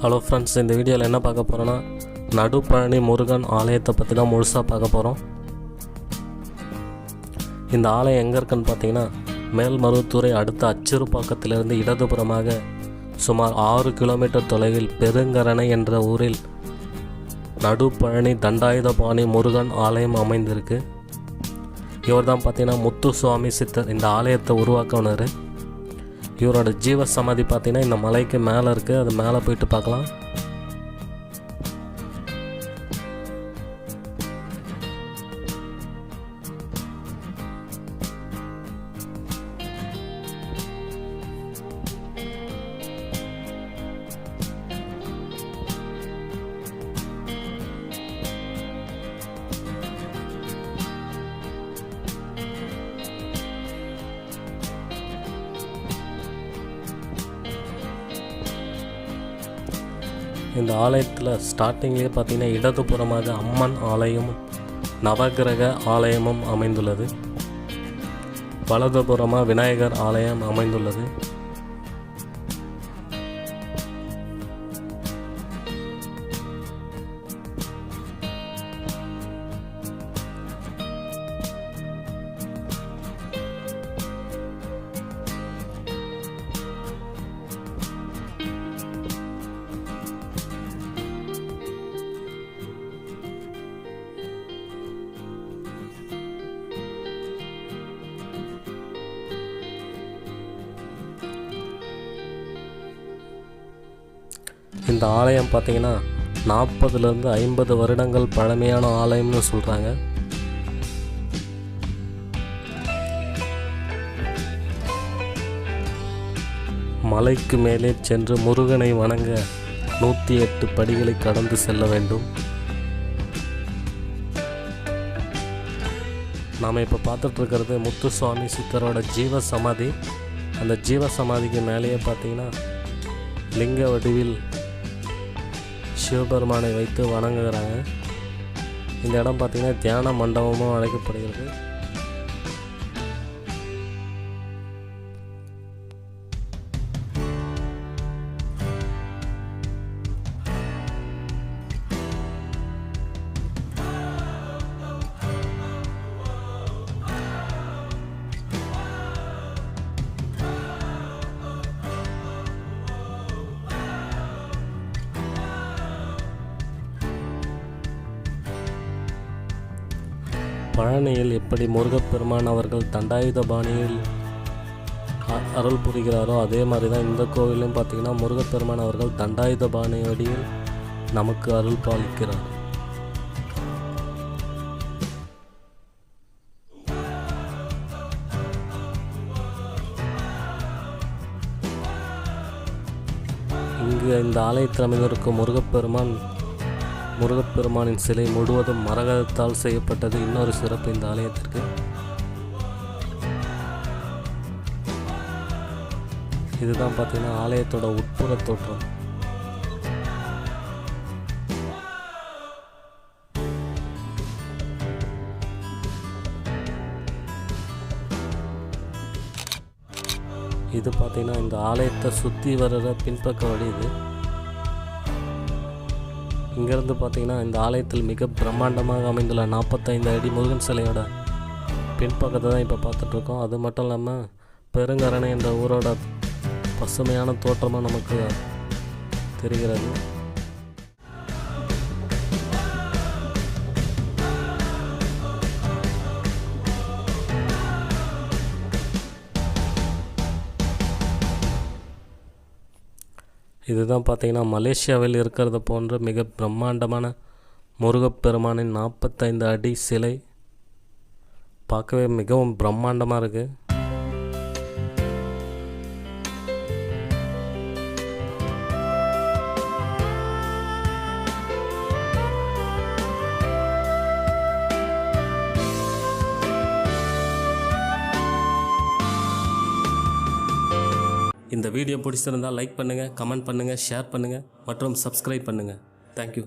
Hello friends இந்த வீடியோவில் என்ன பார்க்க போகிறோன்னா நடுப்பழனி முருகன் ஆலயத்தை பற்றி தான் முழுசாக பார்க்க போகிறோம் இந்த ஆலயம் எங்கே இருக்குன்னு பார்த்தீங்கன்னா மேல்மருவத்தூரை அடுத்த அச்சிறுப்பாக்கத்திலிருந்து இடதுபுறமாக சுமார் ஆறு கிலோமீட்டர் தொலைவில் பெருங்கரணை என்ற ஊரில் நடுப்பழனி தண்டாயுதபாணி முருகன் ஆலயம் அமைந்திருக்கு. இவர் தான் பார்த்தீங்கன்னா முத்துசுவாமி சித்தர் இந்த ஆலயத்தை உருவாக்கினார் இவரோட ஜீவ சமாதி பார்த்தீங்கன்னா இந்த மலைக்கு மேலே இருக்குது அது மேலே போயிட்டு பார்க்கலாம். இந்த ஆலயத்தில் ஸ்டார்டிங்லேயே பார்த்தீங்கன்னா இடதுபுறமாக அம்மன் ஆலயமும் நவகிரக ஆலயமும் அமைந்துள்ளது. வலதுபுறமாக விநாயகர் ஆலயம் அமைந்துள்ளது. இந்த ஆலயம் பார்த்தீங்கன்னா நாற்பதுலேருந்து ஐம்பது வருடங்கள் பழமையான ஆலயம்னு சொல்கிறாங்க மலைக்கு மேலே சென்று முருகனை வணங்க நூற்றி எட்டு படிகளை கடந்து செல்ல வேண்டும். நாம் இப்போ பார்த்துட்ருக்கிறது முத்துசுவாமி சித்தரோட ஜீவ சமாதி அந்த ஜீவ சமாதிக்கு மேலேயே பார்த்தீங்கன்னா லிங்க வடிவில் சிவபெருமானை வைத்து வணங்குகிறாங்க. இந்த இடம் பார்த்திங்கன்னா தியான மண்டபமும் அழைக்கப்படுகிறது. பழனியில் எப்படி முருகப்பெருமான் அவர்கள் தண்டாயுத பாணியில் அருள் புரிகிறாரோ அதே மாதிரி தான் இந்த கோவிலையும் பார்த்தீங்கன்னா முருகப்பெருமான் அவர்கள் தண்டாயுத பாணி நமக்கு அருள் பாலிக்கிறார். இங்கு இந்த ஆலயத்தில் அமைந்திருக்கும் முருகப்பெருமான் முருகப்பெருமானின் சிலை முழுவதும் மரகதத்தால் செய்யப்பட்டது. இன்னொரு சிறப்பு இந்த ஆலயத்திற்கு. இதுதான் பார்த்தீங்கன்னா ஆலயத்தோட உட்புற தோற்றம். இது பார்த்தீங்கன்னா இந்த ஆலயத்தை சுற்றி வர்ற பின்பக்க வழி இது. இங்கேருந்து பார்த்தீங்கன்னா இந்த ஆலயத்தில் மிக பிரம்மாண்டமாக அமைந்துள்ள நாற்பத்தைந்து அடி முருகன் சிலையோட பின்பக்கத்தை தான் இப்போ பார்த்துட்ருக்கோம் அது மட்டும் இல்லாமல் பெருங்கரணை என்ற ஊரோட பசுமையான தோற்றமாக நமக்கு தெரிகிறது. இதுதான் பார்த்தீங்கன்னா மலேசியாவில் இருக்கிறது போன்ற மிக பிரம்மாண்டமான முருகப்பெருமானின் நாற்பத்தைந்து அடி சிலை. பார்க்கவே மிகவும் பிரம்மாண்டமாக இருக்குது இந்த வீடியோ பிடிச்சிருந்தால் லைக் பண்ணுங்கள் கமெண்ட் பண்ணுங்கள் ஷேர் பண்ணுங்கள் மற்றும் சப்ஸ்கிரைப் பண்ணுங்கள் தேங்க்யூ